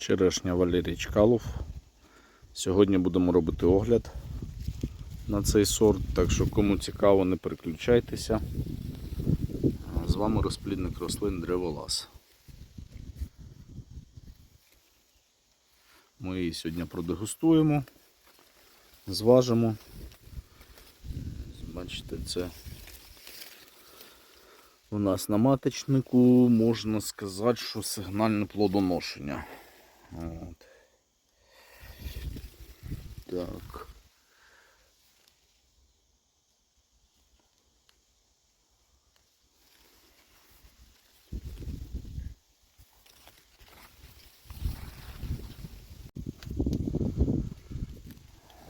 Черешня Валерій Чкалов. Сьогодні будемо робити огляд на цей сорт, так що кому цікаво, не переключайтеся. З вами розплідник рослин Древолаз. Ми її сьогодні продегустуємо, зважимо. Бачите, це у нас на маточнику можна сказати, що сигнальне плодоношення. От. Так.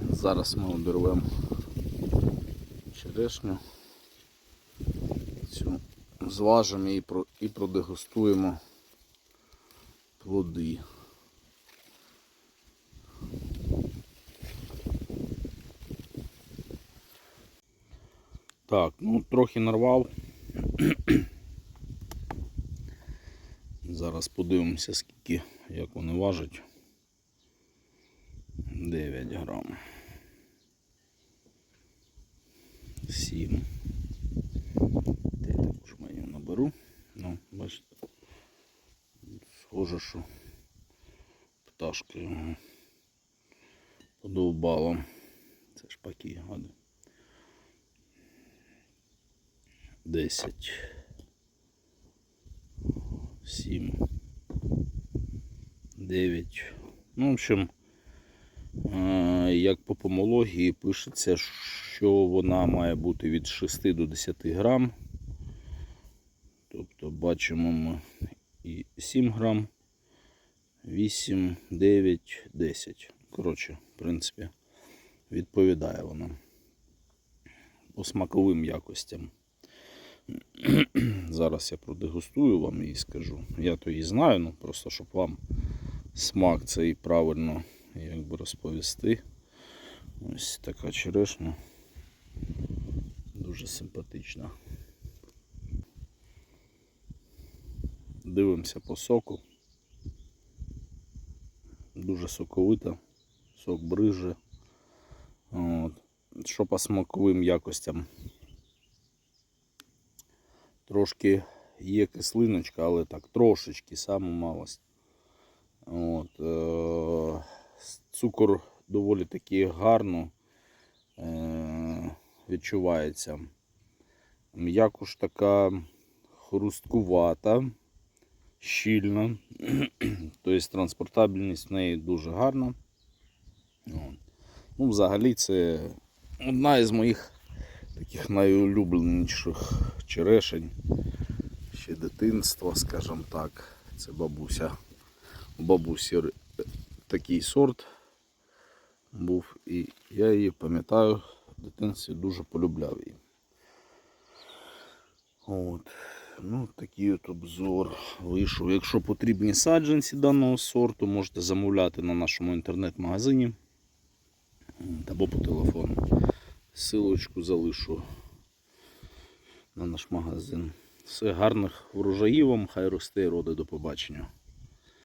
Зараз ми обірвемо черешню. Цю зважимо і, продегустуємо плоди. Так, ну трохи нарвав. Зараз подивимося, скільки, як вони важать. 9 грам. 7. Я також мені наберу. Ну, бачите. Схоже, що пташка його подовбала. Це ж паки гади. 10. 7. 9. Ну, в общем, е, як по помології пишеться, що вона має бути від 6 до 10 грам. Тобто бачимо ми і 7 грам, 8, 9, 10. Коротше, в принципі, відповідає вона по смаковим якостям. Зараз я продегустую вам і скажу. Я то її знаю, ну просто щоб вам смак цей правильно якби розповісти. Ось така черешня. Дуже симпатична. Дивимося по соку. Дуже соковита, сок бриже. От. Що по смаковим якостям? Трошки є кислиночка, але так, трошечки, саму малость. От, е- цукор доволі таки гарно е- відчувається. М'якуш така хрусткувата, щільна. тобто транспортабельність в неї дуже гарна. Ну, взагалі це одна із моїх таких найулюбленіших черешень. Ще дитинства, скажімо так. Це бабуся. У бабусі такий сорт був і я її пам'ятаю, в дитинстві дуже полюбляв її. От. Ну, такий от обзор вийшов. Якщо потрібні саджанці даного сорту, можете замовляти на нашому інтернет-магазині або по телефону. Силочку залишу на наш магазин. Все гарних врожаїв вам, хай росте і роди. До побачення.